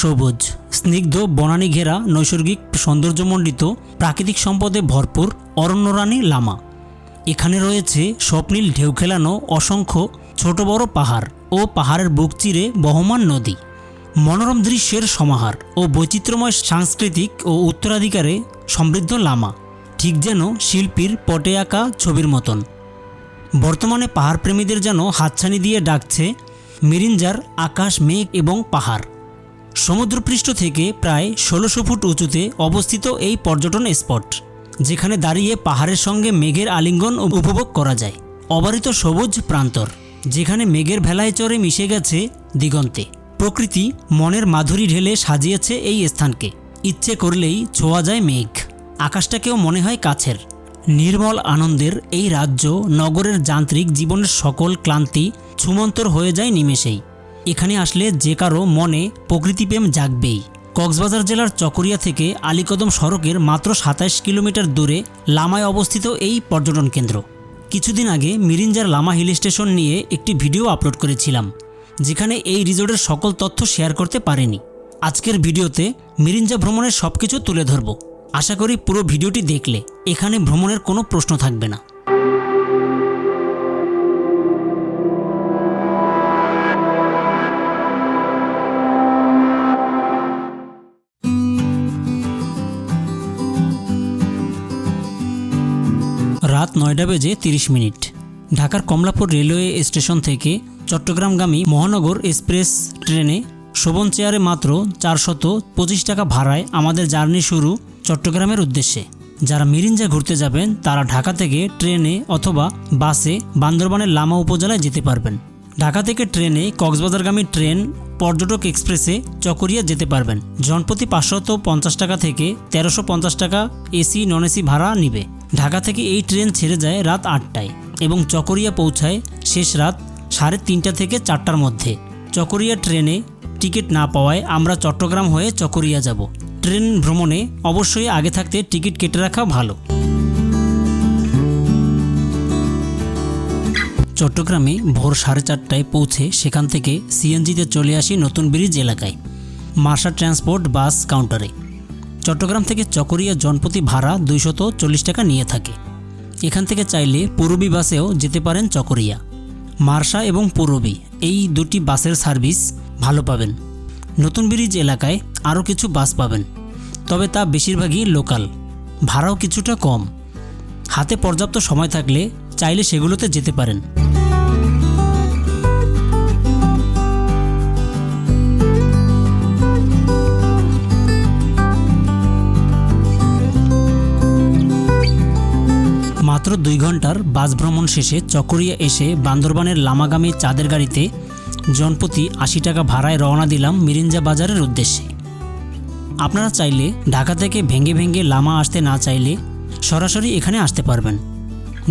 সবুজ, স্নিগ্ধ বনানী ঘেরা নৈসর্গিক সৌন্দর্যমণ্ডিত প্রাকৃতিক সম্পদে ভরপুর অরণ্যরানী লামা। এখানে রয়েছে স্বপ্নীল ঢেউ খেলানো অসংখ্য ছোট বড় পাহাড় ও পাহাড়ের বুক চিরে বহমান নদী। মনোরম দৃশ্যের সমাহার ও বৈচিত্র্যময় সাংস্কৃতিক ও উত্তরাধিকারে সমৃদ্ধ লামা, ঠিক যেন শিল্পীর পটে আঁকা ছবির মতন। বর্তমানে পাহাড়প্রেমীদের যেন হাতছানি দিয়ে ডাকছে, মিরিঞ্জার, আকাশ, মেঘ এবং পাহাড়। সমুদ্রপৃষ্ঠ থেকে প্রায় ষোলোশো ফুট উঁচুতে অবস্থিত এই পর্যটন স্পট, যেখানে দাঁড়িয়ে পাহাড়ের সঙ্গে মেঘের আলিঙ্গন উপভোগ করা যায়। অবারিত সবুজ প্রান্তর, যেখানে মেঘের ভেলায় চড়ে মিশে গেছে দিগন্তে। প্রকৃতি মনের মাধুরী ঢেলে সাজিয়েছে এই স্থানকে। ইচ্ছে করলেই ছোঁয়া যায় মেঘ। আকাশটাকেও মনে হয় কাছের। নির্মল আনন্দের এই রাজ্য নগরের যান্ত্রিক জীবনের সকল ক্লান্তি ছুমন্তর হয়ে যায় নিমেষেই। এখানে আসলে যে কারও মনে প্রকৃতিপ্রেম জাগবেই। কক্সবাজার জেলার চকরিয়া থেকে আলীকদম সড়কের মাত্র সাতাইশ কিলোমিটার দূরে লামায় অবস্থিত এই পর্যটন কেন্দ্র। কিছুদিন আগে মিরিঞ্জার লামা হিল স্টেশন নিয়ে একটি ভিডিও আপলোড করেছিলাম, যেখানে এই রিসোর্টের সকল তথ্য শেয়ার করতে পারিনি। আজকের ভিডিওতে মিরিঞ্জা ভ্রমণের সব কিছু তুলে ধরব। আশা করি পুরো ভিডিওটি দেখলে এখানে ভ্রমণের কোনো প্রশ্ন থাকবে না। রাত নয়টা বেজে তিরিশ মিনিট। ঢাকার কমলাপুর রেলওয়ে স্টেশন থেকে চট্টগ্রামগামী মহানগর এক্সপ্রেস ট্রেনে শোভন চেয়ারে মাত্র চারশত পঁচিশ টাকা ভাড়ায় আমাদের জার্নি শুরু চট্টগ্রামের উদ্দেশ্যে। যারা মিরিঞ্জা ঘুরতে যাবেন, তারা ঢাকা থেকে ট্রেনে অথবা বাসে বান্দরবানের লামা উপজেলায় যেতে পারবেন। ঢাকা থেকে ট্রেনে কক্সবাজারগামী ট্রেন পর্যটক এক্সপ্রেসে চকরিয়া যেতে পারবেন। জনপ্রতি পাঁচশত পঞ্চাশ টাকা থেকে তেরোশো পঞ্চাশ টাকা এসি, নন এসি ভাড়া নিবে। ঢাকা থেকে এই ট্রেন ছেড়ে যায় রাত আটটায় এবং চকরিয়া পৌঁছায় শেষ রাত সাড়ে তিনটা থেকে চারটার মধ্যে। চকরিয়া ট্রেনে টিকিট না পাওয়ায় আমরা চট্টগ্রাম হয়ে চকরিয়া যাব। ট্রেন ভ্রমণে অবশ্যই আগে থাকতে টিকিট কেটে রাখা ভালো। চট্টগ্রামে ভোর সাড়ে চারটায় পৌঁছে সেখান থেকে সিএনজিতে চলে আসি নতুন ব্রিজ এলাকায়। মার্শা ট্রান্সপোর্ট বাস কাউন্টারে। চট্টগ্রাম থেকে চকরিয়া জনপ্রতি ভাড়া দুইশত চল্লিশ টাকা নিয়ে থাকে। এখান থেকে চাইলে পূরবী বাসেও যেতে পারেন চকরিয়া। মার্শা এবং পূরবী, এই দুটি বাসের সার্ভিস ভালো পাবেন। নতুন ব্রিজ এলাকায় আরও কিছু বাস পাবেন, তবে তা বেশিরভাগই লোকাল। ভাড়াও কিছুটা কম। হাতে পর্যাপ্ত সময় থাকলে চাইলে সেগুলোতে যেতে পারেন। মাত্র দুই ঘণ্টার বাস ভ্রমণ শেষে চকরিয়া এসে বান্দরবানের লামাগামী চাঁদের গাড়িতে জনপ্রতি আশি টাকা ভাড়ায় রওনা দিলাম মিরিঞ্জা বাজারের উদ্দেশ্যে। আপনারা চাইলে ঢাকা থেকে ভেঙে ভেঙে লামা আসতে না চাইলে সরাসরি এখানে আসতে পারবেন।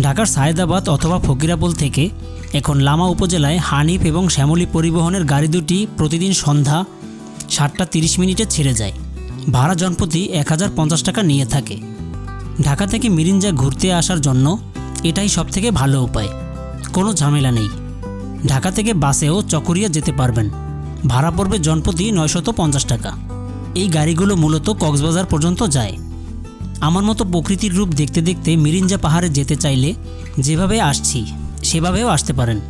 ঢাকার সায়েদাবাদ অথবা ফকিরাপুল থেকে এখন লামা উপজেলায় হানিফ এবং শ্যামলী পরিবহনের গাড়ি দুটি প্রতিদিন সন্ধ্যা সাতটা তিরিশ মিনিটে ছেড়ে যায়। ভাড়া জনপ্রতি এক হাজার পঞ্চাশ টাকা নিয়ে থাকে। ঢাকা থেকে মিরিঞ্জা ঘুরতে আসার জন্য এটাই সবথেকে ভালো উপায়। কোনো ঝামেলা নেই। ঢাকা থেকে বাসেও চকরিয়া যেতে পারবেন। ভাড়া পড়বে জনপ্রতি নয়শত পঞ্চাশ টাকা। এই গাড়িগুলো মূলত কক্সবাজার পর্যন্ত যায়। আমার মতো প্রকৃতির রূপ দেখতে দেখতে মিরিঞ্জা পাহাড়ে যেতে চাইলে যেভাবে আসছি, সেভাবেও আসতে পারেন।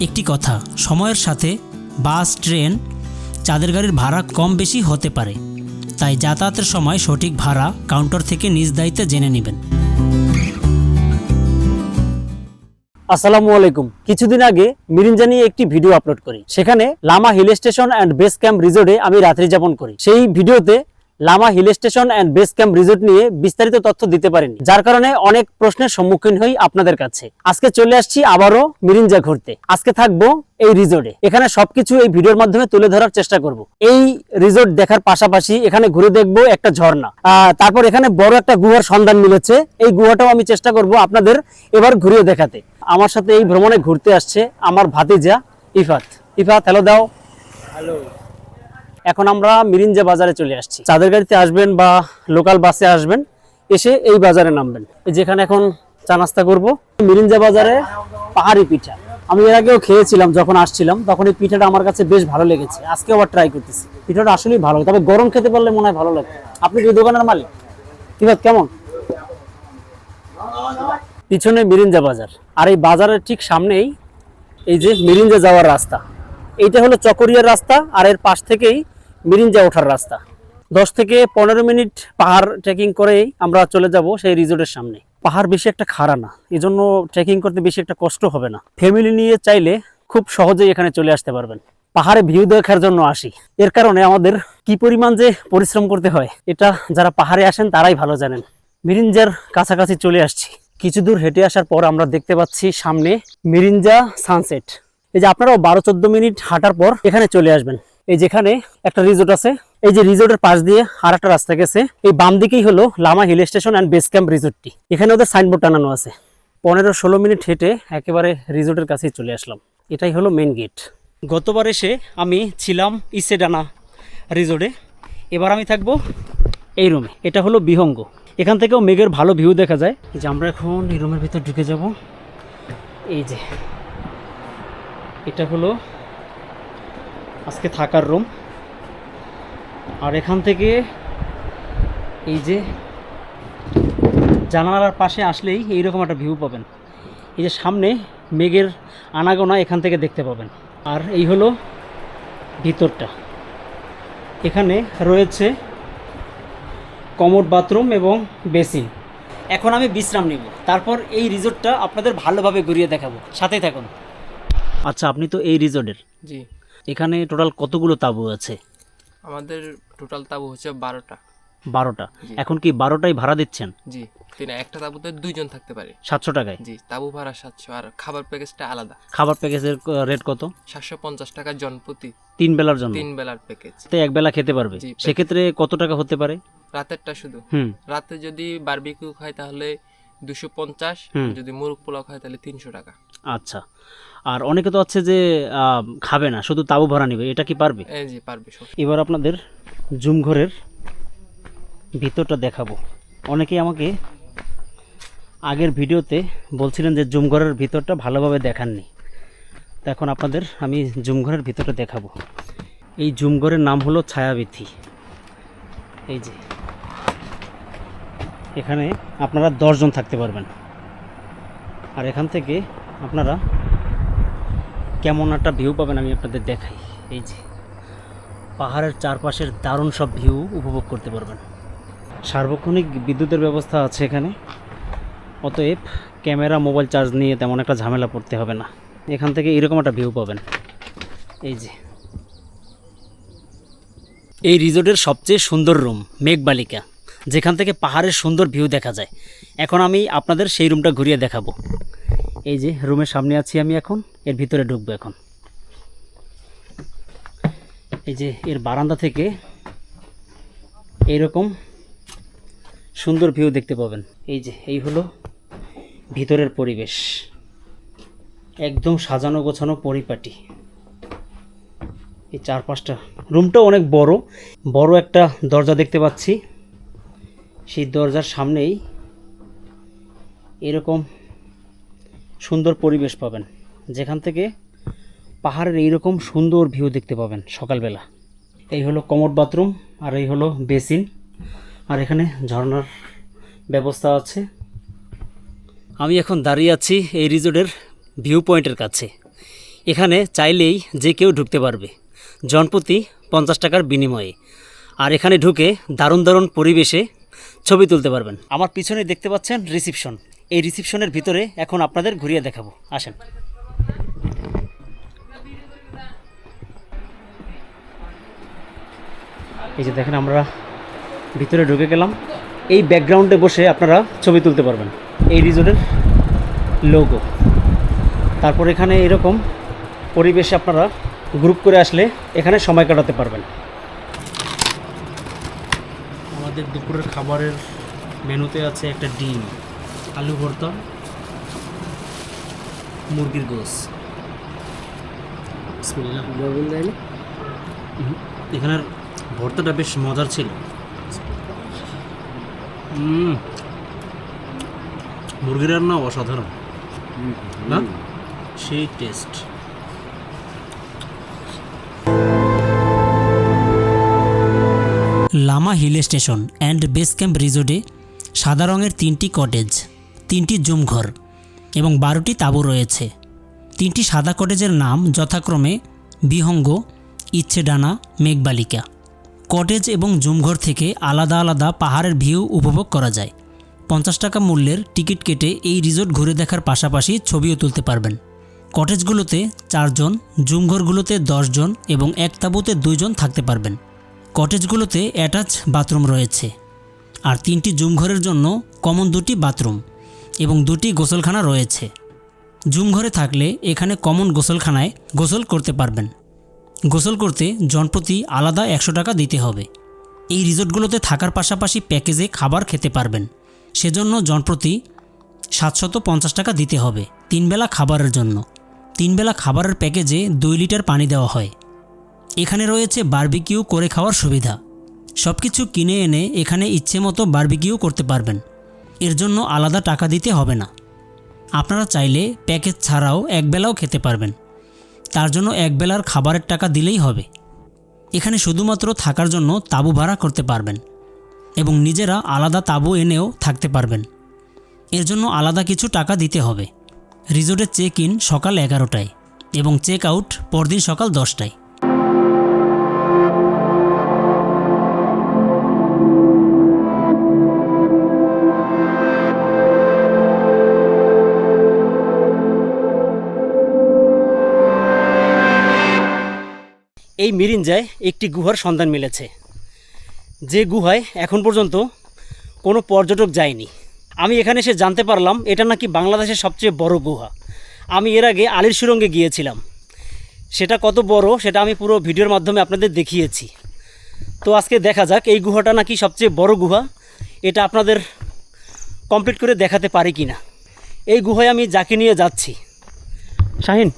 একটি কথা, সময়ের সাথে বাস, ট্রেন, চাঁদের গাড়ির ভাড়া কম বেশি হতে পারে। তাই যাতায়াতের সময় সঠিক ভাড়া কাউন্টার থেকে নিজ দায়িত্বে জেনে নেবেন। আসসালামু আলাইকুম। কিছুদিন আগে মিরিঞ্জা নিয়ে একটি ভিডিও আপলোড করি। সেখানে Lama hill station and base camp রিসোর্টে আমি রাত্রি যাপন করি। সেই ভিডিওতে Lama hill station and base camp resort নিয়ে বিস্তারিত তথ্য দিতে পারিনি যার কারণে অনেক প্রশ্নের সম্মুখীন হই আপনাদের কাছে। আজকে চলে আসছি আবারও মিরিঞ্জা ঘুরতে। আজকে থাকব এই রিসোর্টে এখানে সবকিছু এই ভিডিওর মাধ্যমে তুলে ধরার চেষ্টা করব। এই রিসোর্ট দেখার পাশাপাশি এখানে ঘুরে দেখব একটা ঝর্ণা। তারপর এখানে বড় একটা গুহার সন্ধান মিলেছে। এই গুহাটাও আমি চেষ্টা করব আপনাদের এবার ঘুরিয়ে দেখাতে। আমার সাথে এই ভ্রমণে ঘুরতে আসছে আমার ভাতিজা ইফাত। ইফাত হ্যালো দাও। হ্যালো এখন আমরা মিরিঞ্জা বাজারে চলে আসছি। চাঁদের গাড়িতে আসবেন বা লোকাল বাসে আসবেন, এসে এই বাজারে নামবেন। যেখানে এখন চা নাস্তা করব, মিরিঞ্জা বাজারে পাহাড়ি পিঠা। আমি এর আগেও খেয়েছিলাম, যখন আসছিলাম, তখন এই পিঠাটা আমার কাছে বেশ ভালো লেগেছে। আজকে আবার ট্রাই করতেছি। পিঠাটা আসলেই ভালো তবে গরম খেতে পারলে মনে হয় ভালো লাগে। আপনি কি দোকানের মালিক? কি কেমন? পিছনে মিরিঞ্জা বাজার। আর এই বাজারের ঠিক সামনেই এই যে মিরিঞ্জা যাওয়ার রাস্তা। এইটা হলো চকরিয়ার রাস্তা, আর এর পাশ থেকেই মিরিঞ্জা ওঠার রাস্তা। দশ থেকে পনেরো মিনিট পাহাড় ট্রেকিং করেই আমরা চলে যাব সেই রিসোর্টের সামনে। পাহাড় বেশি একটা খাড়া না এই জন্য ট্রেকিং করতে বেশি একটা কষ্ট হবে না। ফ্যামিলি নিয়ে চাইলে খুব সহজেই এখানে চলে আসতে পারবেন। পাহাড়ে ভিউ দেখার জন্য আসি। এর কারণে আমাদের কি পরিমাণ যে পরিশ্রম করতে হয়, এটা যারা পাহাড়ে আসেন তারাই ভালো জানেন। মিরিঞ্জার কাছাকাছি চলে আসছি। কিছু দূর হেঁটে আসার পর আমরা দেখতে পাচ্ছি সামনে মিরিঞ্জা সানসেট এই যে আপনারাও বারো চোদ্দ মিনিট হাঁটার পর এখানে চলে আসবেন। এই যেখানে একটা রিজোর্ট আছে, এই যে রিসোর্টের পাশ দিয়ে আর একটা রাস্তা গেছে, এই বাম দিকেই হলো Lama hill station and base camp রিসোর্টটি এখানে ওদের সাইনবোর্ড টানানো আছে। পনেরো ষোলো মিনিট হেঁটে একেবারে রিসোর্টের কাছেই চলে আসলাম। এটাই হলো মেন গেট গতবার এসে আমি ছিলাম ইসেডানা রিজোর্টে এবার আমি থাকব এই রুমে এটা হলো বিহঙ্গ। এখান থেকেও মেঘের ভালো ভিউ দেখা যায়। যে আমরা এখন এই রুমের ভিতর ঢুকে যাব। এই যে। এটা হলো আজকে থাকার রুম আর এখান থেকে এই যে জানালার পাশে আসলেই এইরকম একটা ভিউ পাবেন। এই যে সামনে মেঘের আনাগোনা এখান থেকে দেখতে পাবেন। আর এই হলো ভিতরটা। এখানে রয়েছে কমোড বাথরুম এবং বেসিন। এখন আমি বিশ্রাম নিব। তারপর এই রিসোর্টটা আপনাদের ভালোভাবে ঘুরিয়ে দেখাবো। সাথেই থাকুন। আচ্ছা আপনি তো এই রিসোর্টের জি। এখানে টোটাল কতগুলো তাঁবু আছে? আমাদের টোটাল তাবু হচ্ছে বারোটা। বারোটা? এখন কি বারোটাই ভাড়া দিচ্ছেন? জি তিনি একটা তাবুতে দুইজন থাকতে পারে। সাতশো টাকায়? জি তাবু ভাড়া সাতশো আর খাবার প্যাকেজটা আলাদা। খাবার প্যাকেজের রেট কত? সাতশো পঞ্চাশ টাকা জনপ্রতি। তিন বেলার জন্য? তিন বেলার প্যাকেজ তো এক বেলা খেতে পারবে? সেক্ষেত্রে কত টাকা হতে পারে? রাতেরটা শুধু। হুম। রাতে যদি বারবিকিউ খায় তাহলে দুশো পঞ্চাশ। যদি মুরগ পোলাও খায় তাহলে তিনশো টাকা। আচ্ছা। আর অনেকে তো আছে যে খাবে না শুধু তাবু ভাড়া নেবে এটা কি পারবে? জি পারবে এবার আপনাদের জুম ঘরের ভিতরটা দেখাবো। অনেকেই আমাকে আগের ভিডিওতে বলছিলেন যে জুম ঘরের ভিতরটা ভালোভাবে দেখাননি। তো এখন আপনাদের আমি জুম ঘরের ভিতরটা দেখাবো। এই জুম ঘরের নাম হলো ছায়াবিথি এই যে। এখানে আপনারা দশজন থাকতে পারবেন। আর এখান থেকে আপনারা কেমন একটা ভিউ পাবেন আমি আপনাদের দেখাই। এই যে, পাহাড়ের চারপাশের দারুণ সব ভিউ উপভোগ করতে পারবেন। সার্বক্ষণিক বিদ্যুতের ব্যবস্থা আছে এখানে। অতএব ক্যামেরা, মোবাইল চার্জ নিয়ে তেমন একটা ঝামেলা পড়তে হবে না। এখান থেকে এরকম একটা ভিউ পাবেন। এই যে, এই রিজোর্টের সবচেয়ে সুন্দর রুম মেঘবালিকা। যেখান থেকে পাহাড়ের সুন্দর ভিউ দেখা যায়। এখন আমি আপনাদের সেই রুমটা ঘুরিয়ে দেখাবো। এই যে রুমের সামনে আছি আমি এখন, এর ভিতরে ঢুকবো এখন। এই যে এর বারান্দা থেকে এইরকম সুন্দর ভিউ দেখতে পাবেন। এই যে, এই হলো ভিতরের পরিবেশ। একদম সাজানো গোছানো পরিপাটি। এই চার পাঁচটা রুমটা অনেক বড়। বড় একটা দরজা দেখতে পাচ্ছি। সেই দরজার সামনেই এরকম সুন্দর পরিবেশ পাবেন। যেখান থেকে পাহাড়ের এইরকম সুন্দর ভিউ দেখতে পাবেন সকালবেলা। এই হলো কমোড বাথরুম আর এই হলো বেসিন আর এখানে ঝর্ণার ব্যবস্থা আছে। আমি এখন দাঁড়িয়ে আছি এই রিজোর্টের ভিউ পয়েন্টের কাছে। এখানে চাইলেই যে কেউ ঢুকতে পারবে। জনপ্রতি পঞ্চাশ টাকার বিনিময়ে। আর এখানে ঢুকে দারুণ দারুণ পরিবেশে ছবি তুলতে পারবেন। আমার পিছনে দেখতে পাচ্ছেন রিসিপশন এই রিসিপশনের ভিতরে এখন আপনাদের ঘুরিয়ে দেখাবো। আসেন। এই যে দেখেন আমরা ভিতরে ঢুকে গেলাম। এই ব্যাকগ্রাউন্ডে বসে আপনারা ছবি তুলতে পারবেন। এই রিজোর্টের লোগো তারপর এখানে এরকম পরিবেশে আপনারা গ্রুপ করে আসলে এখানে সময় কাটাতে পারবেন। আমাদের দুপুরের খাবারের মেনুতে আছে একটা ডিম। আলু ভর্তা মুরগির গোস এখানের ভর্তাটা বেশ মজার ছিল। মুরগির রান্না অসাধারণ। না? সেই taste. Lama hill station and base camp রিজোর্টে সাদা রঙের তিনটি কটেজ। তিনটি জুমঘর এবং বারোটি তাঁবু রয়েছে। তিনটি সাদা কটেজের নাম যথাক্রমে বিহঙ্গ, ইচ্ছেডানা, মেঘবালিকা। কটেজ এবং জুমঘর থেকে আলাদা আলাদা পাহাড়ের ভিউ উপভোগ করা যায়। পঞ্চাশ টাকা মূল্যের টিকিট কেটে এই রিসোর্ট ঘুরে দেখার পাশাপাশি ছবিও তুলতে পারবেন। কটেজগুলোতে চারজন, জুমঘরগুলোতে দশজন এবং এক তাঁবুতে দুইজন থাকতে পারবেন। কটেজগুলোতে অ্যাটাচ বাথরুম রয়েছে। আর তিনটি জুমঘরের জন্য কমন দুটি বাথরুম। এবং দুটি গোসলখানা রয়েছে। জুমঘরে থাকলে এখানে কমন গোসলখানায় গোসল করতে পারবেন। গোসল করতে জনপ্রতি আলাদা একশো টাকা দিতে হবে। এই রিসোর্টগুলোতে থাকার পাশাপাশি প্যাকেজে খাবার খেতে পারবেন। সেজন্য জনপ্রতি সাতশত পঞ্চাশ টাকা দিতে হবে তিনবেলা খাবারের জন্য। তিনবেলা খাবারের প্যাকেজে দুই লিটার পানি দেওয়া হয়। এখানে রয়েছে বারবিকিউ করে খাওয়ার সুবিধা। সব কিছু কিনে এনে এখানে ইচ্ছে মতো বারবিকিউ করতে পারবেন। এর জন্য আলাদা টাকা দিতে হবে না। আপনারা চাইলে প্যাকেজ ছাড়াও একবেলাও খেতে পারবেন। তার জন্য একবেলার খাবারের টাকা দিলেই হবে। এখানে শুধুমাত্র থাকার জন্য তাঁবু ভাড়া করতে পারবেন এবং নিজেরা আলাদা তাঁবু এনেও থাকতে পারবেন। এর জন্য আলাদা কিছু টাকা দিতে হবে। রিজোর্টের চেক ইন সকাল এগারোটায় এবং চেক আউট পরদিন সকাল দশটায়। এই মিরিঞ্জায় একটি গুহার সন্ধান মিলেছে। যে গুহায় এখন পর্যন্ত কোনো পর্যটক যায়নি। আমি এখানে এসে জানতে পারলাম, এটা নাকি বাংলাদেশের সবচেয়ে বড় গুহা। আমি এর আগে আলির সুরঙ্গে গিয়েছিলাম। সেটা কত বড়, সেটা আমি পুরো ভিডিওর মাধ্যমে আপনাদের দেখিয়েছি। তো আজকে দেখা যাক, এই গুহাটা নাকি সবচেয়ে বড় গুহা, এটা আপনাদের কমপ্লিট করে দেখাতে পারি কি না এই গুহায় আমি যাকে নিয়ে যাচ্ছি। শাহিন,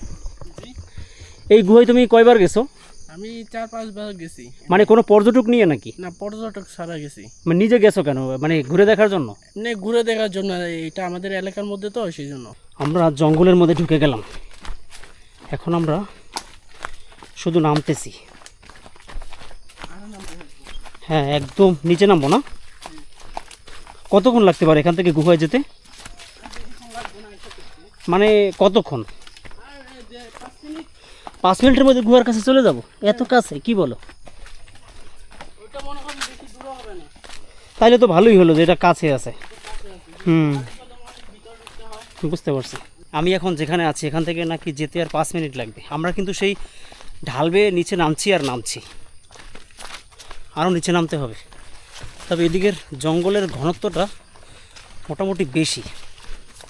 এই গুহায় তুমি কয়বার গেছো? আমি চার পাঁচবার গেছি। মানে কোনো পর্যটক নিয়ে নাকি? না পর্যটক ছাড়া গেছি। মানে নিজে গেছো কেন? মানে ঘুরে দেখার জন্য? এমনি ঘুরে দেখার জন্য এটা আমাদের এলাকার মধ্যে তো সেই জন্য। আমরা জঙ্গলের মধ্যে ঢুকে গেলাম। এখন আমরা শুধু নামতেছি। হ্যাঁ একদম নিচে নামবো না? কতক্ষণ লাগতে পারে এখান থেকে গুহায় যেতে? মানে কতক্ষণ? পাঁচ মিনিটের মধ্যে গুহার কাছে চলে যাব? এত কাছে, কি বলো? তাইলে তো ভালোই হলো যে এটা কাছে আছে। হুম, বুঝতে পারছি। আমি এখন যেখানে আছি, এখান থেকে নাকি যেতে আর পাঁচ মিনিট লাগবে। আমরা কিন্তু সেই ঢাল বেয়ে নিচে নামছি আর নামছি। আরও নিচে নামতে হবে। তবে এদিকের জঙ্গলের ঘনত্বটা মোটামুটি বেশি।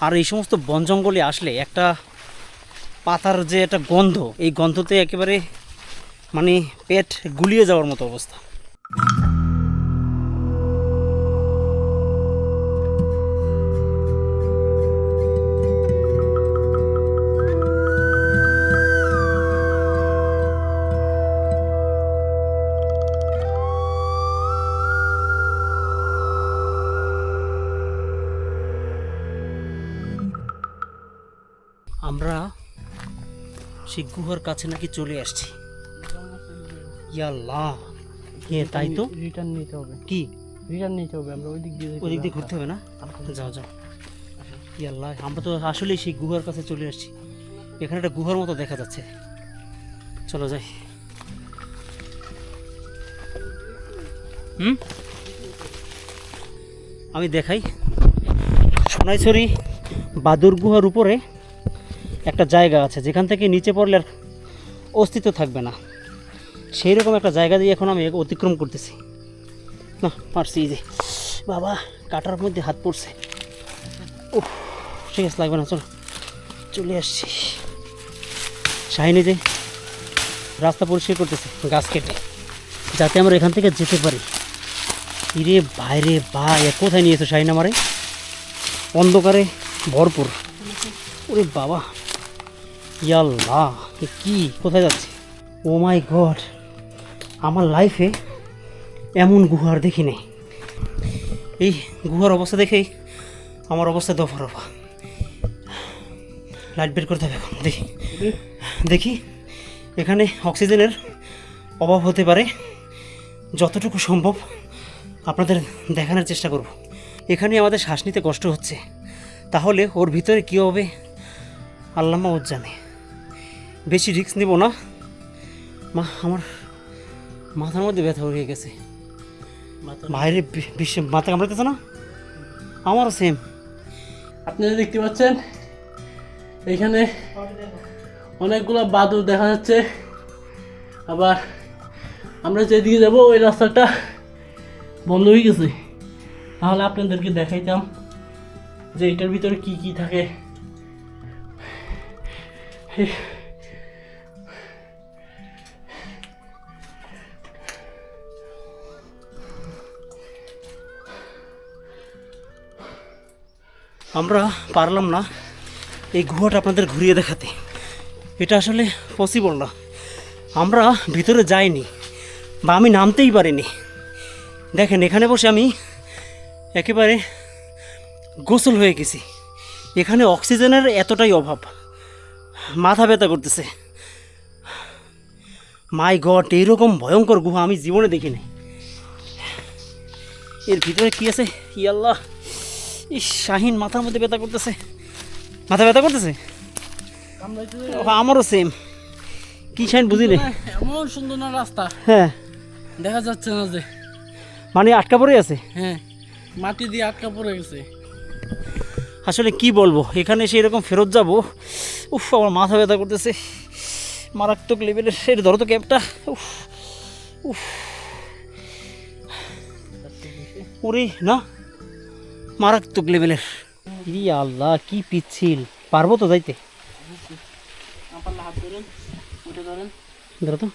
আর এই সমস্ত বন জঙ্গলে আসলে একটা পাতার যে একটা গন্ধ এই গন্ধতে একেবারে মানে পেট গুলিয়ে যাওয়ার মতো অবস্থা। আমরা সেই গুহার কাছে নাকি চলে আসছি। ইয়াল্লাহ কে তাই তো? রিটার্ন নিতে হবে। কি? রিটার্ন নিতে হবে আমরা ওই দিক দিয়ে ওদিক দিয়ে ঘুরতে হবে না? যাও যাও। ইয়াল্লাহ আমরা তো আসলেই সেই গুহার কাছে চলে আসছি। এখানে একটা গুহার মতো দেখা যাচ্ছে। চলো যাই। হুম? আমি দেখাই। সোনাইছড়ি বাদুর গুহার উপরে একটা জায়গা আছে, যেখান থেকে নিচে পড়লে আর অস্তিত্ব থাকবে না। সেই রকম একটা জায়গা দিয়ে এখন আমি অতিক্রম করতেছি। না, পারছি যে। বাবা, কাটার মধ্যে হাত পড়ছে। উফ, ঠিক আছে, লাগবে না, চলো। চলে আসছি। শাহিনী যে রাস্তা পরিষ্কার করতেছে, গাছ কেটে। যাতে আমরা এখান থেকে যেতে পারি। ইরে বাইরে ভাই কোথায় নিয়েছো শাহিন আমারে? অন্ধকারে ভরপুর। ওরে বাবা। ইয়াল্লাহ, এ কি? কোথায় যাচ্ছে? ও মাই গড, আমার লাইফে এমন গুহার দেখি নেই। এই গুহার অবস্থা দেখেই আমার অবস্থা দফা রফা লাইট বের করতে হবে এখন, দেখি। দেখি, এখানে অক্সিজেনের অভাব হতে পারে। যতটুকু সম্ভব আপনাদের দেখানোর চেষ্টা করব। এখানে আমাদের শ্বাস নিতে কষ্ট হচ্ছে। তাহলে ওর ভিতরে কী হবে? আল্লামা ওর জানে বেশি রিস্ক নেব না। মা আমার মাথার মধ্যে ব্যথা হয়ে গেছে। বাইরে বিশ্ব মাথা কামড়াতেছে না? আমারও সেম আপনারা দেখতে পাচ্ছেন এখানে অনেকগুলো বাদুর দেখা যাচ্ছে। আবার আমরা যেদিকে যাব ওই রাস্তাটা বন্ধ হয়ে গেছে। তাহলে আপনাদেরকে দেখাইতাম যে এটার ভিতরে কি কি থাকে। আমরা পারলাম না এই গুহাটা আপনাদের ঘুরিয়ে দেখাতে। এটা আসলে পসিবল না। আমরা ভিতরে যাইনি বা আমি নামতেই পারিনি। দেখেন, এখানে বসে আমি একেবারে গোসল হয়ে গেছি। এখানে অক্সিজেনের এতটাই অভাব। মাথা ব্যথা করতেছে। মাই গড, এইরকম ভয়ঙ্কর গুহা আমি জীবনে দেখিনি। এর ভিতরে কী আছে? ই আল্লাহ। ইস শাহিন মাথার মধ্যে ব্যথা করতেছে। মাথা ব্যথা করতেছে? আমারও সেম কি শাহিন বুঝিলে এমন সুন্দর না রাস্তা। হ্যাঁ। দেখা যাচ্ছে না যে। মানে আটকা পড়ে আছে হ্যাঁ মাটি দিয়ে আটকা পড়ে গেছে। আসলে কি বলব এখানে এসে এরকম ফেরত যাব। উফ আমার মাথা ব্যথা করতেছে। মারাত্মক লেভেলের এটা ধরো তো ক্যাবটা। উফ উফ। ওরে না? মারাত্মক লেভেলের ই আল্লাহ কি পিচ্ছিল। পারব তো যাইতে। আপনার হাত ধরেন উঠে ধরেন ধরো তো।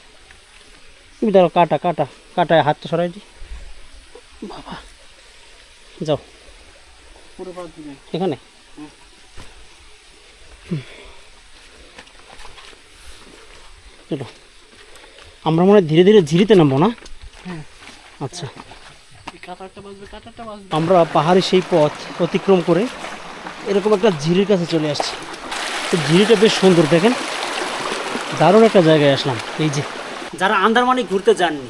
তুমি ধরো কাটা কাটা। কাটায় হাতটা সরাই দি। বাবা। যাও। এখানে? চলো। আমরা মনে হয় ধীরে ধীরে ঝিরিতে নামবো না? হ্যাঁ। আচ্ছা। আমরা পাহাড়ে সেই পথ অতিক্রম করে এরকম একটা ঝিরির কাছে চলে আসছি। তো ঝিরিটা বেশ সুন্দর, দেখেন। দারুণ একটা জায়গায় আসলাম। এই যে, যারা আন্দারমানি ঘুরতে যাননি,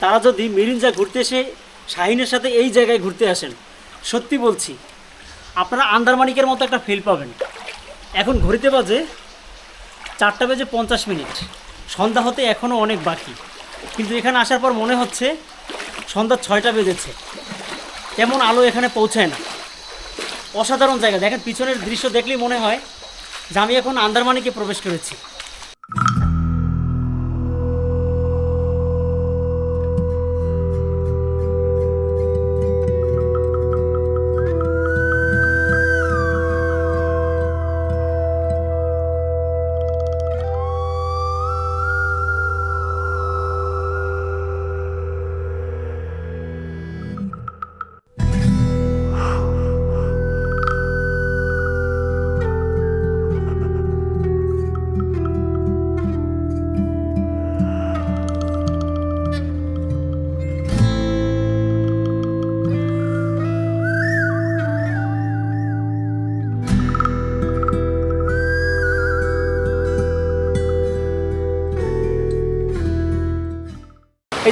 তারা যদি মিরিঞ্জা ঘুরতে এসে শাহিনের সাথে এই জায়গায় ঘুরতে আসেন, সত্যি বলছি, আপনারা আন্দারমানিকের মতো একটা ফিল পাবেন। এখন ঘড়িতে বাজে চারটা বেজে পঞ্চাশ মিনিট। সন্ধ্যা হতে এখনও অনেক বাকি। কিন্তু এখানে আসার পর মনে হচ্ছে সন্ধ্যা ছয়টা বেজেছে। তেমন আলো এখানে পৌঁছায় না। অসাধারণ জায়গা। দেখেন, পিছনের দৃশ্য দেখলেই মনে হয় যে আমি এখন আন্দারমানিকে প্রবেশ করেছি।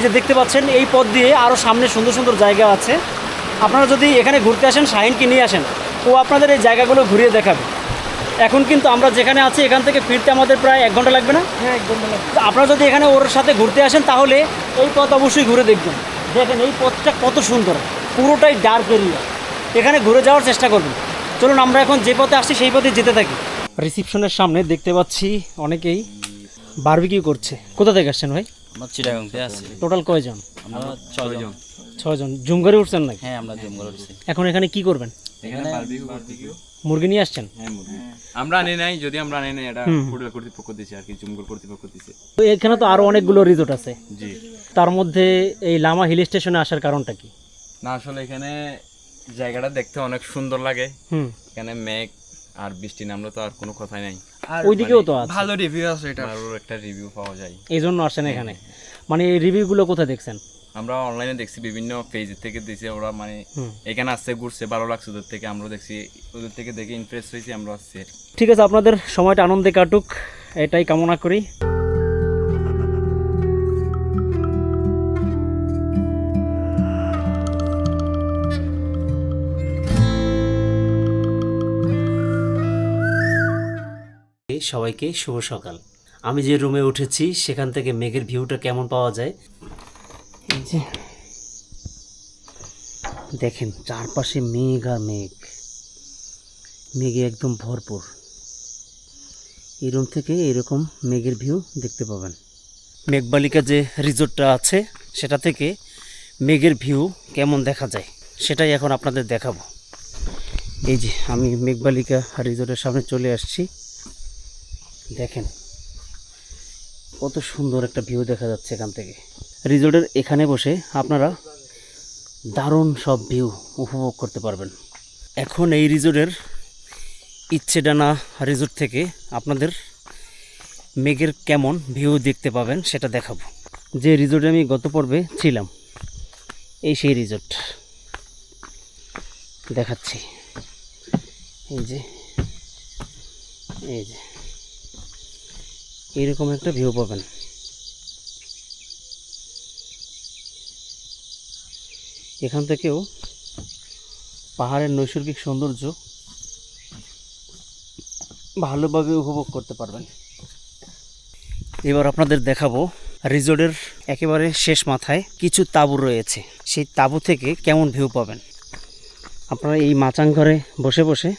যে দেখতে পাচ্ছেন এই পথ দিয়ে আরও সামনে সুন্দর সুন্দর জায়গা আছে। আপনারা যদি এখানে ঘুরতে আসেন শাহিনকে নিয়ে আসেন ও আপনাদের এই জায়গাগুলো ঘুরিয়ে দেখাবে। এখন কিন্তু আমরা যেখানে আছি এখান থেকে ফিরতে আমাদের প্রায় এক ঘণ্টা লাগবে না? হ্যাঁ একদম তো আপনারা যদি এখানে ওর সাথে ঘুরতে আসেন তাহলে এই পথ অবশ্যই ঘুরে দেখবেন। দেখেন এই পথটা কত সুন্দর। পুরোটাই ডার্ক এরিয়া এখানে ঘুরে যাওয়ার চেষ্টা করবেন। চলুন আমরা এখন যে পথে আসছি সেই পথে যেতে থাকি। রিসিপশনের সামনে দেখতে পাচ্ছি অনেকেই বারবিকিউ করছে। কোথা থেকে আসছেন ভাই? আমার চিটাগাংতে আছে। টোটাল কয়জন? আমরা ছয়জন। ছয়জন। জুম করে উঠছেন নাকি? হ্যাঁ আমরা জুম করছি এখন এখানে কি করবেন? এখানে মুরগি নিয়ে আসছেন? আমরা আনি নাই যদি আমরা আনি নাই এটা হোটেল কর্তৃপক্ষ দিছে আর কি কর্তৃপক্ষ দিছে। তো এখানে তো আরও অনেকগুলো রিসোর্ট আছে। জি। তার মধ্যে এই লামা হিল স্টেশনে আসার কারণটা কি? না আসলে এখানে জায়গাটা দেখতে অনেক সুন্দর লাগে। হুম। এখানে মেঘ আর বৃষ্টি নামলে তো আর কোনো কথাই নাই। ওইদিকেও তো আছে। ভালো রিভিউ আছে এটা ভালো একটা রিভিউ পাওয়া যায়। এই জন্য আসেন এখানে। মানে এই রিভিউগুলো কোথায় দেখছেন? আমরা অনলাইনে দেখছি বিভিন্ন পেজ থেকে দিছে ওরা মানে এখানে আসছে ঘুরছে ভালো লাগছে ওদের থেকে। আমরা দেখছি ওদের থেকে দেখে ইমপ্রেস হয়েছি আমরা আসছি। ঠিক আছে আপনাদের সময়টা আনন্দে কাটুক। এটাই কামনা করি। সবাইকে শুভ সকাল। আমি যে রুমে উঠেছি, সেখান থেকে মেঘের ভিউটা কেমন পাওয়া যায়? এই যে। দেখেন, চারপাশে মেঘ আর মেঘ। মেঘে একদম ভরপুর। এই রুম থেকে এরকম মেঘের ভিউ দেখতে পাবেন। মেঘবালিকা যে রিজোর্টটা আছে, সেটা থেকে মেঘের ভিউ কেমন দেখা যায়, সেটাই এখন আপনাদের দেখাবো। এই যে, আমি মেঘবালিকা রিজোর্টের সামনে চলে আসছি। দেখেন, কত সুন্দর একটা ভিউ দেখা যাচ্ছে এখান থেকে। রিজোর্টের এখানে বসে আপনারা দারুণ সব ভিউ উপভোগ করতে পারবেন। এখন এই রিসোর্টের ইচ্ছেডানা রিজোর্ট থেকে আপনাদের মেঘের কেমন ভিউ দেখতে পাবেন সেটা দেখাবো। যে রিজোর্টে আমি গত পর্বে ছিলাম, এই সেই রিজোর্ট দেখাচ্ছি। এই যে এই যে। এইরকম একটা ভিউ পাবেন। এখান থেকেও পাহাড়ের নৈসর্গিক সৌন্দর্য ভালোভাবে উপভোগ করতে পারবেন। এবার আপনাদের দেখাবো রিজোর্টের একেবারে শেষ মাথায় কিছু তাঁবু রয়েছে। সেই তাঁবু থেকে কেমন ভিউ পাবেন? আপনারা এই মাচাং ঘরে বসে বসে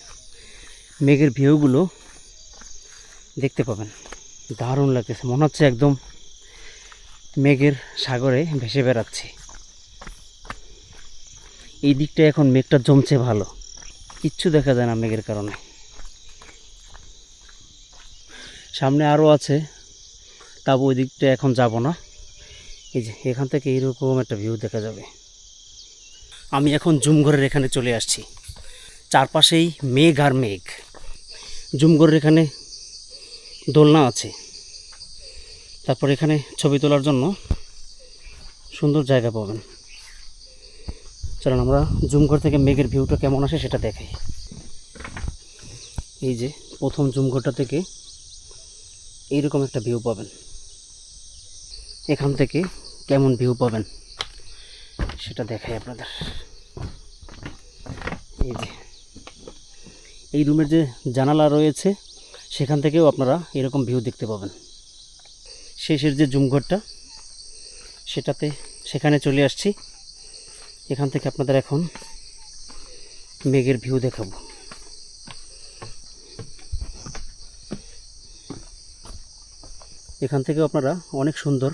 মেঘের ভিউগুলো দেখতে পাবেন। দারুণ লাগতেছে। মনে হচ্ছে একদম মেঘের সাগরে ভেসে বেড়াচ্ছে। এই দিকটা এখন মেঘটা জমছে ভালো। কিচ্ছু দেখা যায় না মেঘের কারণে। সামনে আরও আছে তাবু ওই দিকটা এখন যাব না। এই যে, এখান থেকে এইরকম একটা ভিউ দেখা যাবে। আমি এখন জুমঘরের এখানে চলে আসছি। চারপাশেই মেঘ আর মেঘ। জুমঘরের এখানে দোলনা আছে। তারপর এখানে ছবি তোলার জন্য সুন্দর জায়গা পাবেন। চলুন আমরা জুমঘর থেকে মেঘের ভিউটা কেমন আসে সেটা দেখাই। এই যে প্রথম জুমঘরটা থেকে এইরকম একটা ভিউ পাবেন। এখান থেকে কেমন ভিউ পাবেন সেটা দেখাই আপনাদের। এই যে, এই রুমের যে জানালা রয়েছে সেখান থেকেও আপনারা এরকম ভিউ দেখতে পাবেন। শেষের যে জুমঘরটা সেটাতে সেখানে চলে আসছি। এখান থেকে আপনাদের এখন মেঘের ভিউ দেখাবো। এখান থেকে আপনারা অনেক সুন্দর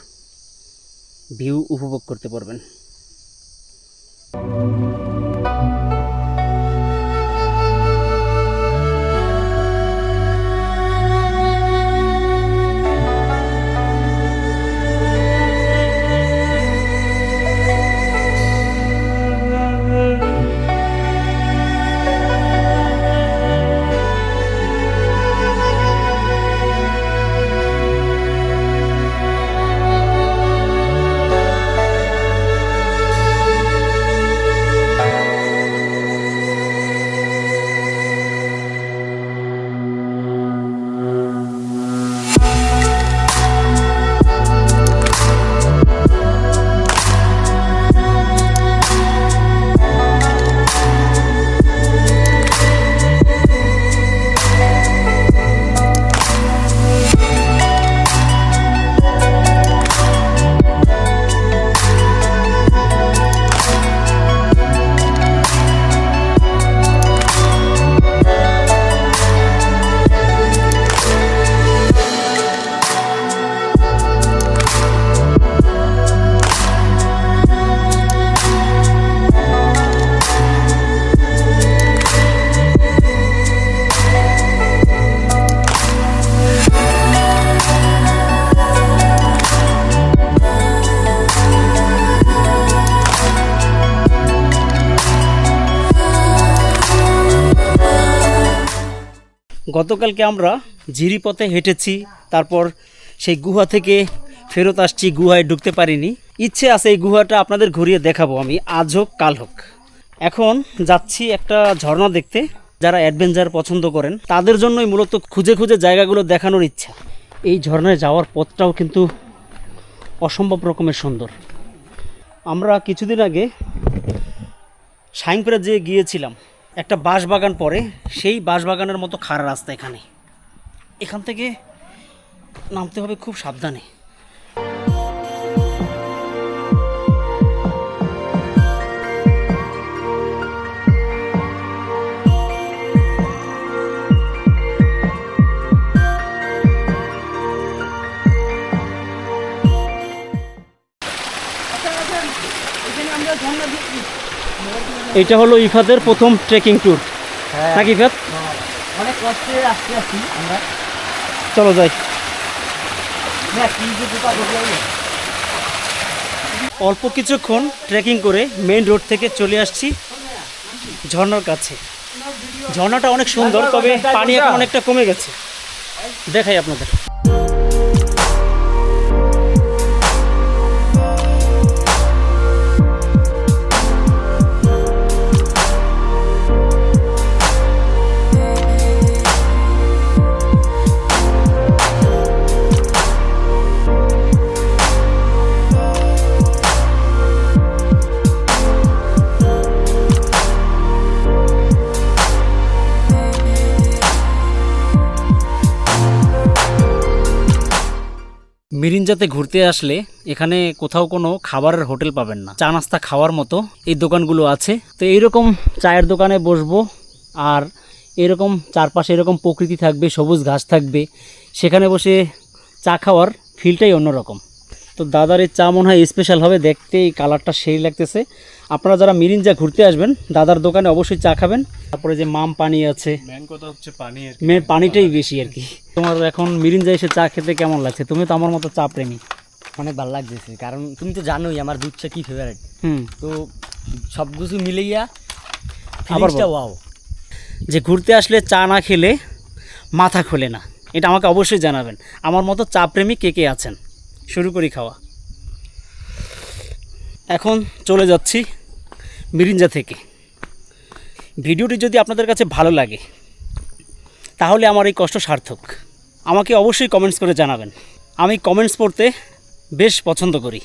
ভিউ উপভোগ করতে পারবেন। গতকালকে আমরা ঝিরিপথে হেঁটেছি, তারপর সেই গুহা থেকে ফেরত আসছি, গুহায় ঢুকতে পারিনি। ইচ্ছে আছে এই গুহাটা আপনাদের ঘুরিয়ে দেখাবো আমি, আজ হোক, কাল হোক। এখন যাচ্ছি একটা ঝর্ণা দেখতে, যারা অ্যাডভেঞ্চার পছন্দ করেন, তাদের জন্যই মূলত খুঁজে খুঁজে জায়গাগুলো দেখানোর ইচ্ছা। এই ঝর্ণায় যাওয়ার পথটাও কিন্তু অসম্ভব রকমের সুন্দর। আমরা কিছুদিন আগে সাইনপুরে যে গিয়েছিলাম। একটা বাঁশবাগান পরে সেই বাঁশবাগানের মতো খাড়া রাস্তা এখানে। এখান থেকে নামতে হবে খুব সাবধানে। এটা হলো ইফাদের প্রথম ট্রেকিং ট্যুর নাকি ইফাত অনেক কষ্টে আসতে আসছি আমরা। চলো যাই। অল্প কিছুক্ষণ ট্রেকিং করে মেইন রোড থেকে চলে আসছি ঝর্নার কাছে। ঝর্ণাটা অনেক সুন্দর তবে পানি এখন অনেকটা কমে গেছে। দেখাই আপনাদের। মিরিঞ্জাতে ঘুরতে আসলে এখানে কোথাও কোনো খাবারের হোটেল পাবেন না। চা নাস্তা খাওয়ার মতো এই দোকানগুলো আছে। তো এইরকম চায়ের দোকানে বসবো আর এরকম চারপাশে এরকম প্রকৃতি থাকবে, সবুজ ঘাস থাকবে। সেখানে বসে চা খাওয়ার ফিলটাই অন্যরকম। তো দাদার এই চা মনে হয় স্পেশাল হবে। দেখতে এই কালারটা সেই লাগতেছে। আপনারা যারা মিরিঞ্জা ঘুরতে আসবেন দাদার দোকানে অবশ্যই চা খাবেন। তারপরে যে মাম পানি আছে মেন কথা হচ্ছে পানি মেন পানিটাই বেশি আর কি। তোমার এখন মিরিঞ্জা এসে চা খেতে কেমন লাগছে? তুমি তো আমার মতো চা প্রেমী। অনেক ভালো লাগতেছে কারণ তুমি তো জানোই আমার দুধ চা কি ফেভারিট হুম। তো সব কিছু মিলে গিয়া আবার ওয়াও যে ঘুরতে আসলে চা না খেলে মাথা খোলে না। এটা আমাকে অবশ্যই জানাবেন। আমার মতো চা প্রেমী কে কে আছেন? শুরু করি খাওয়া। এখন চলে যাচ্ছি মিরিঞ্জা থেকে। ভিডিওটি যদি আপনাদের কাছে ভালো লাগে, তাহলে আমার এই কষ্ট সার্থক। আমাকে অবশ্যই কমেন্টস করে জানাবেন। আমি কমেন্টস পড়তে বেশ পছন্দ করি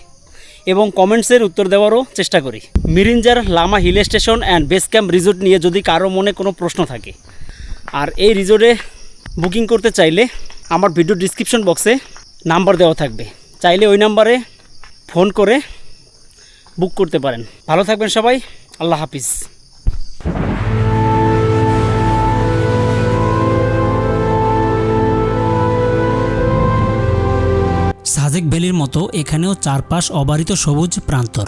এবং কমেন্টসের উত্তর দেওয়ারও চেষ্টা করি। মিরিঞ্জার Lama hill station and base camp resort নিয়ে যদি কারও মনে কোনো প্রশ্ন থাকে, আর এই রিসোর্টে বুকিং করতে চাইলে আমার ভিডিও ডিসক্রিপশন বক্সে নাম্বার দেওয়া থাকবে। চাইলে ওই নাম্বারে ফোন করে বুক করতে পারেন। ভালো থাকবেন সবাই। আল্লাহ হাফিজ। সাজেক ভ্যালির মতো এখানেও চারপাশ অবারিত সবুজ প্রান্তর,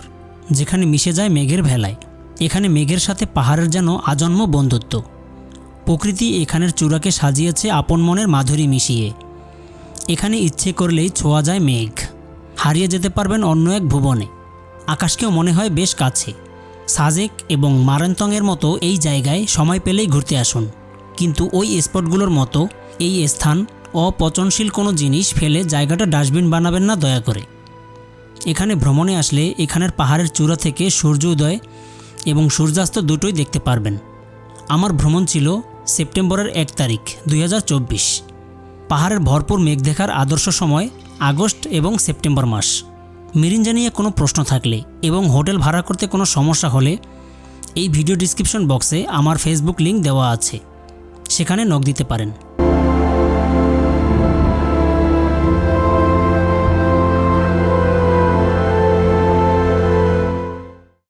যেখানে মিশে যায় মেঘের ভেলায়। এখানে মেঘের সাথে পাহাড়ের যেন আজন্ম বন্ধুত্ব। প্রকৃতি এখানের চূড়াকে সাজিয়েছে আপন মনের মাধুরী মিশিয়ে। এখানে ইচ্ছে করলেই ছোঁয়া যায় মেঘ। হারিয়ে যেতে পারবেন অন্য এক ভুবনে। আকাশকেও মনে হয় বেশ কাছে। সাজেক এবং মারান্তংয়ের মতো এই জায়গায় সময় পেলেই ঘুরতে আসুন। কিন্তু ওই স্পটগুলোর মতো এই স্থান অপচনশীল কোনো জিনিস ফেলে জায়গাটা ডাস্টবিন বানাবেন না দয়া করে। এখানে ভ্রমণে আসলে এখানের পাহাড়ের চূড়া থেকে সূর্য উদয় এবং সূর্যাস্ত দুটোই দেখতে পারবেন। আমার ভ্রমণ ছিল সেপ্টেম্বরের এক তারিখ, দুই হাজার চব্বিশ। পাহাড়ের ভরপুর মেঘ দেখার আদর্শ সময় আগস্ট এবং সেপ্টেম্বর মাস। মিরিঞ্জা নিয়ে কোনো প্রশ্ন থাকলে এবং হোটেল ভাড়া করতে কোনো সমস্যা হলে এই ভিডিও ডিসক্রিপশন বক্সে আমার ফেসবুক লিঙ্ক দেওয়া আছে। সেখানে নখ দিতে পারেন।